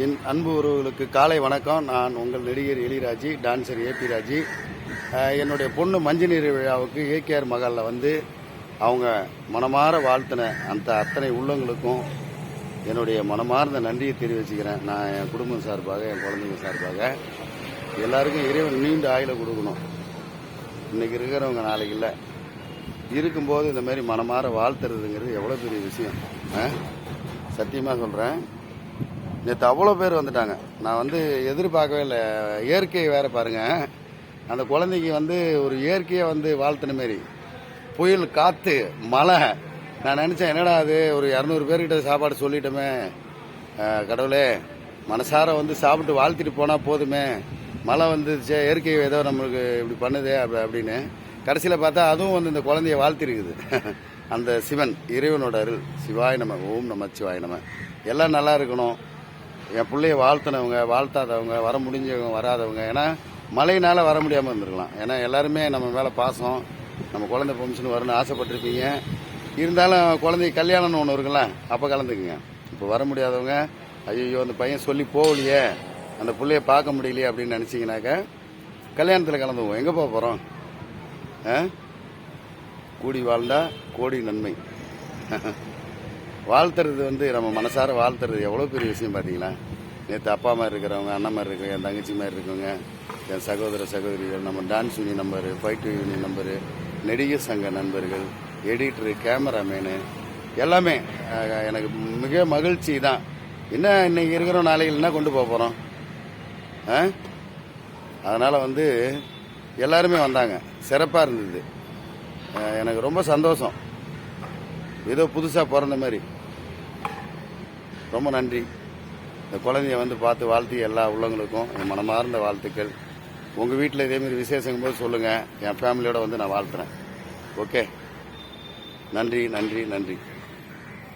என் அன்பு உறவுகளுக்கு காலை வணக்கம். நான் உங்கள் நடிகர் எலிராஜி டான்சர் ஏபி ராஜி. என்னுடைய பொண்ணு மஞ்சநீர் விழாவுக்கு ஏகேஆர் மகாலில் வந்து அவங்க மனமாற வாழ்த்தின அந்த அத்தனை உள்ளங்களுக்கும் என்னுடைய மனமார்ந்த நன்றியை தெரிவிச்சுக்கிறேன். நான் என் குடும்பம் சார்பாக என் குழந்தைங்க சார்பாக. எல்லாருக்கும் இறைவன் நீண்ட ஆயில கொடுக்கணும். இன்னைக்கு இருக்கிறவங்க நாளைக்கு இல்லை. இருக்கும்போது இந்த மாதிரி மனமாற வாழ்த்துறதுங்கிறது எவ்வளோ பெரிய விஷயம். சத்தியமாக சொல்கிறேன் நேற்று அவ்வளோ பேர் வந்துட்டாங்க. நான் வந்து எதிர்பார்க்கவே இல்லை. இயற்கை வேற பாருங்கள் அந்த குழந்தைக்கு வந்து ஒரு இயற்கையை வந்து வாழ்த்தின மாரி. புயல் காற்று மழை. நான் நினச்சேன் என்னடா அது ஒரு இரநூறு பேர்கிட்ட சாப்பாடு சொல்லிட்டோமே. கடவுளே மனசார வந்து சாப்பிட்டு வாழ்த்திட்டு போனால் போதுமே. மழை வந்துச்சு இயற்கை ஏதோ நம்மளுக்கு இப்படி பண்ணுதே அப்படி அப்படின்னு. கடைசியில் பார்த்தா அதுவும் வந்து இந்த குழந்தைய வாழ்த்திருக்குது. அந்த சிவன் இறைவனோட அருள். சிவாய் நம்ம ஓம் நம்ம சிவாய் நம்ம எல்லாம் நல்லா இருக்கணும். என் பிள்ளைய வாழ்த்தினவங்க வாழ்த்தாதவங்க வர முடிஞ்சவங்க வராதவங்க ஏன்னா மழையினால வர முடியாமல் இருந்திருக்கலாம். ஏன்னா எல்லாருமே நம்ம மேலே பாசம் நம்ம குழந்தை ஃபங்க்ஷன் வரணும்னு ஆசைப்பட்டிருப்பீங்க. இருந்தாலும் குழந்தை கல்யாணம்னு ஒன்று இருக்குல்ல அப்போ கலந்துக்குங்க. இப்போ வர முடியாதவங்க ஐயோ அந்த பையன் சொல்லி போகலையே அந்த பிள்ளைய பார்க்க முடியலையே அப்படின்னு நினச்சிங்கனாக்கா கல்யாணத்தில் கலந்துவோம் எங்கே போக போகிறோம் ஆ? கூடி வாழ்ந்தா கோடி நன்மை. வாழ்த்துறது வந்து நம்ம மனசார வாழ்த்துறது எவ்வளோ பெரிய விஷயம் பார்த்தீங்களா நேற்று அப்பா மாதிரி இருக்கிறவங்க அண்ணன் மாதிரி இருக்கவங்க என் தங்கச்சி மாதிரி இருக்கவங்க என் சகோதர சகோதரிகள் நம்ம dance union number fight union number நடிகர் சங்க நண்பர்கள் எடிட்டரு கேமராமேனு எல்லாமே எனக்கு மிக மகிழ்ச்சி தான். என்ன இன்னைக்கு இருக்கிறோம் நாளைக்கு என்ன கொண்டு போக போகிறோம் ஆ அதனால் வந்து எல்லாருமே வந்தாங்க. சிறப்பாக இருந்தது. எனக்கு ரொம்ப சந்தோஷம். ஏதோ புதுசாக பிறந்த மாதிரி. ரொம்ப நன்றி. இந்த குழந்தைய வந்து பார்த்து வாழ்த்தி எல்லா உள்ளவங்களுக்கும் என் மனமார்ந்த வாழ்த்துக்கள். உங்கள் வீட்டில் இதேமாரி விசேஷங்கும் போது சொல்லுங்கள் என் ஃபேமிலியோடு வந்து நான் வாழ்த்துறேன். ஓகே நன்றி நன்றி நன்றி.